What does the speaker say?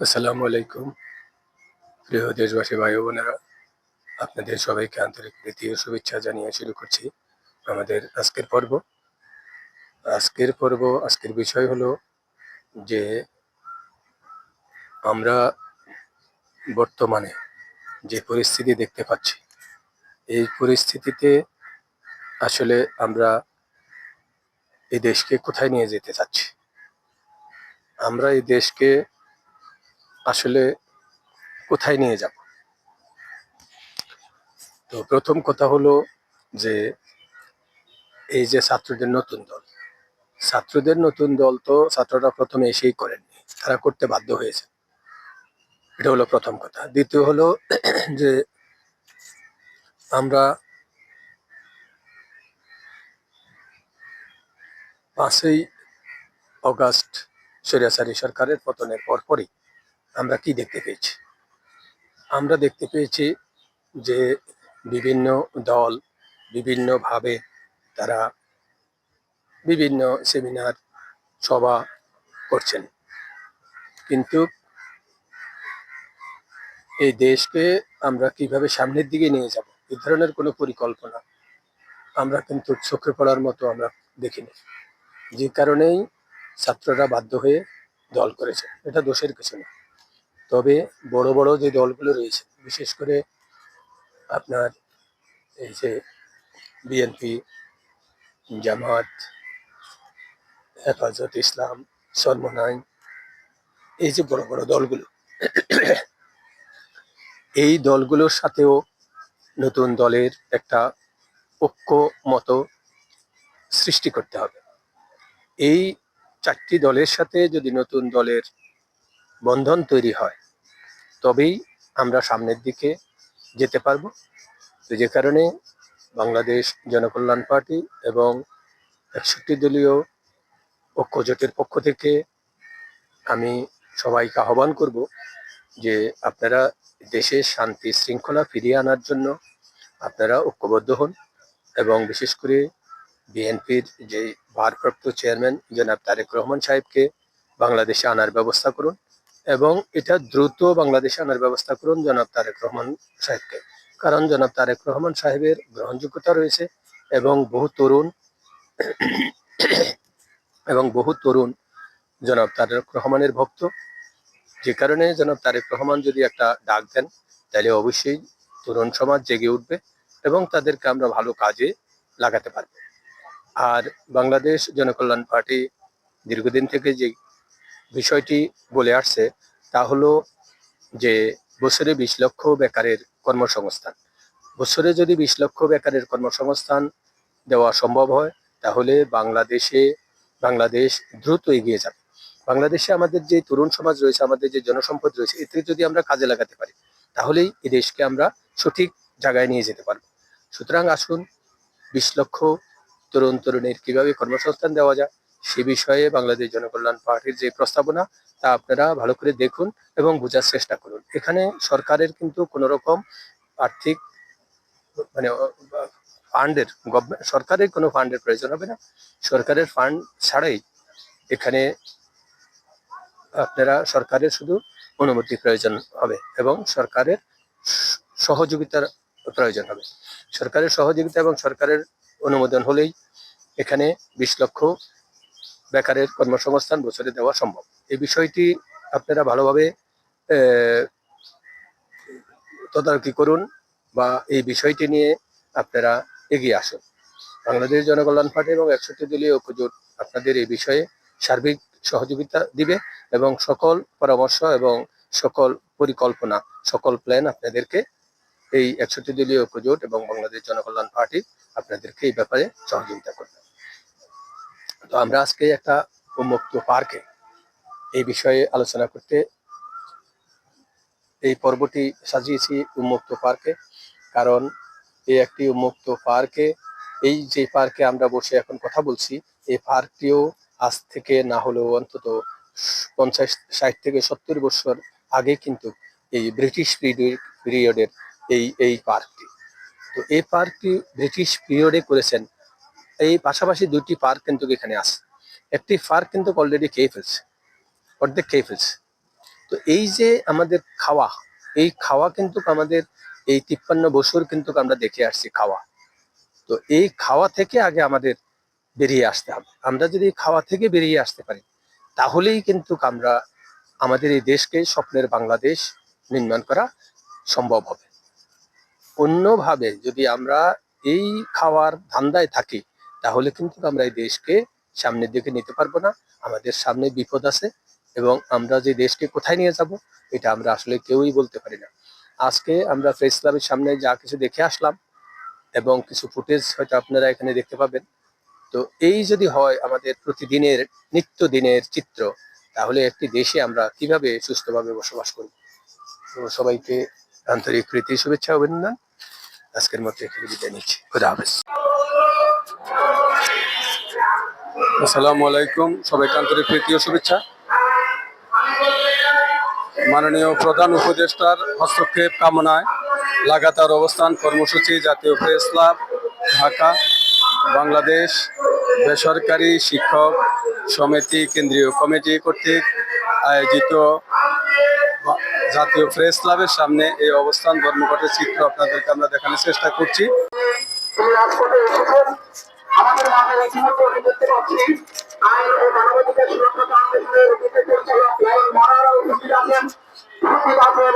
আসসালামু আলাইকুম। প্রিয় দেশবাসী, ভাই বোনেরা, আপনাদের সবাইকে আন্তরিক প্রীতি ও শুভেচ্ছা জানিয়ে শুরু করছি আমাদের আজকের পর্ব। আজকের পর্ব, আজকের বিষয় হলো যে আমরা বর্তমানে যে পরিস্থিতি দেখতে পাচ্ছি, এই পরিস্থিতিতে আসলে আমরা এই দেশকে কোথায় নিয়ে যেতে চাচ্ছি? আমরা এই দেশকে আসলে কোথায় নিয়ে যাব? তো প্রথম কথা হলো যে এই যে ছাত্রদের নতুন দল, ছাত্রদের নতুন দল তো ছাত্ররা প্রথমে এসেই করেননি, তারা করতে বাধ্য হয়েছে। এটা হলো প্রথম কথা। দ্বিতীয় হলো যে আমরা পাঁচই অগাস্ট স্বৈরাচারী সরকারের পতনের পরপরই আমরা কি দেখতে পেয়েছি? আমরা দেখতে পেয়েছি যে বিভিন্ন দল বিভিন্নভাবে তারা বিভিন্ন সেমিনার সভা করছেন। কিন্তু এই দেশকে আমরা কীভাবে সামনের দিকে নিয়ে যাব? এই ধরনের কোনো পরিকল্পনা আমরা কিন্তু চোখে পড়ার মতো আমরা দেখিনি। যে কারণেই ছাত্ররা বাধ্য হয়ে দল করেছে। এটা দোষের কিছু না। তবে বড় বড় যে দলগুলো রয়েছে, বিশেষ করে আপনার এই যে বিএনপি জামাত, হেফাজত ইসলাম সলমনাইন এই যে বড় বড় দলগুলো, এই দলগুলোর সাথেও নতুন দলের একটা ঐক্য মতো সৃষ্টি করতে হবে। এই চারটি দলের সাথে যদি নতুন দলের বন্ধন তৈরি হয়, তবেই আমরা সামনের দিকে যেতে পারব। তো যে কারণে বাংলাদেশ জনকল্যাণ পার্টি এবং একষট্টি দলীয় ঐক্য জোটের পক্ষ থেকে আমি সবাইকে আহ্বান করব যে আপনারা দেশে শান্তি শৃঙ্খলা ফিরিয়ে আনার জন্য আপনারা ঐক্যবদ্ধ হন এবং বিশেষ করে বিএনপির যে ভারপ্রাপ্ত চেয়ারম্যান জনাব তারেক রহমান সাহেবকে বাংলাদেশে আনার ব্যবস্থা করুন। এবং এটা দ্রুত বাংলাদেশে আনার ব্যবস্থা করুন জনাব তারেক রহমান সাহেবকে। কারণ জনাব তারেক রহমান সাহেবের গ্রহণযোগ্যতা রয়েছে এবং বহু তরুণ এবং বহু তরুণ জনাব তারেক রহমানের ভক্ত। যে কারণে জনাব তারেক রহমান যদি একটা ডাক দেন, তাহলে অবশ্যই তরুণ সমাজ জেগে উঠবে এবং তাদেরকে আমরা ভালো কাজে লাগাতে পারব। আর বাংলাদেশ জনকল্যাণ পার্টি দীর্ঘদিন থেকে যে বিষয়টি বলে আসছে, তা হলো যে বছরে বিশ লক্ষ বেকারের কর্মসংস্থান। বছরে যদি বিশ লক্ষ বেকারের কর্মসংস্থান দেওয়া সম্ভব হয়, তাহলে বাংলাদেশে, বাংলাদেশ দ্রুত এগিয়ে যাবে। বাংলাদেশে আমাদের যে তরুণ সমাজ রয়েছে, আমাদের যে জনসম্পদ রয়েছে, এতে যদি আমরা কাজে লাগাতে পারি, তাহলেই এই দেশকে আমরা সঠিক জায়গায় নিয়ে যেতে পারব। সুতরাং আসুন, বিশ লক্ষ তরুণ তরুণীর কীভাবে কর্মসংস্থান দেওয়া যায় সে বিষয়ে বাংলাদেশ জনকল্যাণ পার্টির যে প্রস্তাবনা, তা আপনারা ভালো করে দেখুন এবং বোঝার চেষ্টা করুন। এখানে সরকারের কিন্তু কোনো রকম আর্থিক মানে ফান্ডের গভর্নমেন্ট সরকারের কোনো ফান্ডের প্রয়োজন হবে না। সরকারের ফান্ড ছাড়াই এখানে আপনারা সরকারের শুধু অনুমতি প্রয়োজন হবে এবং সরকারের সহযোগিতার প্রয়োজন হবে। সরকারের সহযোগিতা এবং সরকারের অনুমোদন হলেই এখানে বিশ লক্ষ বেকারের কর্মসংস্থান বছরে দেওয়া সম্ভব। এই বিষয়টি আপনারা ভালোভাবে তদারকি করুন বা এই বিষয়টি নিয়ে আপনারা এগিয়ে আসুন। বাংলাদেশ জনকল্যাণ পার্টি এবং একষট্টি দলীয় ঐক্যজোট আপনাদের এই বিষয়ে সার্বিক সহযোগিতা দিবে এবং সকল পরামর্শ এবং সকল পরিকল্পনা, সকল প্ল্যান আপনাদেরকে এই একষট্টি দলীয় ঐক্যজোট এবং বাংলাদেশ জনকল্যাণ পার্টি আপনাদেরকে এই ব্যাপারে সহযোগিতা করবে। তো আমরা আজকে একটা উন্মুক্ত পার্কে এই বিষয়ে আলোচনা করতে এই পর্বটি সাজিয়েছি উন্মুক্ত পার্কে। কারণ এই একটি উন্মুক্ত পার্কে, এই যে পার্কে আমরা বসে এখন কথা বলছি, এই পার্কটিও আজ থেকে না হলেও অন্তত পঞ্চাশ, ষাট থেকে সত্তর বছর আগে কিন্তু এই ব্রিটিশ পিরিয়ডের এই এই পার্কটি। তো এই পার্কটি ব্রিটিশ পিরিয়ডে করেছেন এই পাশাপাশি দুটি পার্ক কিন্তু এখানে আছে। একটি পার্ক কিন্তু অলরেডি খেয়ে ফেলছে, অর্ধেক খেয়ে ফেলছে। তো এই যে আমাদের খাওয়া, এই খাওয়া কিন্তু আমাদের এই তিপ্পান্ন বছর কিন্তু আমরা দেখে আসছি খাওয়া। তো এই খাওয়া থেকে আগে আমাদের বেরিয়ে আসতে হবে। আমরা যদি খাওয়া থেকে বেরিয়ে আসতে পারি, তাহলেই কিন্তু আমরা আমাদের এই দেশকে স্বপ্নের বাংলাদেশ নির্মাণ করা সম্ভব হবে। অন্যভাবে যদি আমরা এই খাওয়ার ধান্দায় থাকি তাহলে কিন্তু আমরা এই দেশকে সামনের দিকে নিতে পারব না। আমাদের সামনে বিপদ আছে এবং আমরা যে দেশকে কোথায় নিয়ে যাব, এটা আমরা আসলে কেউই বলতে পারি না। আজকে আমরা প্রেস ক্লাবের সামনে যা কিছু দেখে আসলাম এবং কিছু ফুটেজ হয়তো আপনারা এখানে দেখতে পাবেন। তো এই যদি হয় আমাদের প্রতিদিনের নিত্য দিনের চিত্র, তাহলে একটি দেশে আমরা কীভাবে সুস্থভাবে বসবাস করব? তো সবাইকে আন্তরিক প্রীতি, শুভেচ্ছা, অভিনন্দন। আজকের মতো এখানে বিদায় নিচ্ছি। খুদা হাফেজ। আসসালামু আলাইকুম, সবাইকে আন্তরিক প্রীতি ও শুভেচ্ছা। মাননীয় প্রধান উপদেষ্টার হস্তক্ষেপ কামনায় লাগাতার অবস্থান কর্মসূচি, জাতীয় প্রেস ক্লাব, ঢাকা, বাংলাদেশ বেসরকারি শিক্ষক সমিতি, কেন্দ্রীয় কমিটি কর্তৃক আয়োজিত জাতীয় প্রেস ক্লাবের সামনে এই অবস্থান ধর্মঘটের চিত্র আপনাদেরকে আমরা দেখানোর চেষ্টা করছি। আমাদের মাঝে ইতিমধ্যে আমি দেখতে পাচ্ছি আইন ও মানবাধিকার সুরক্ষা ফাউন্ডেশনের পরিচালক লাইন মারারা উপস্থিত আছেন উপস্থিত আছেন।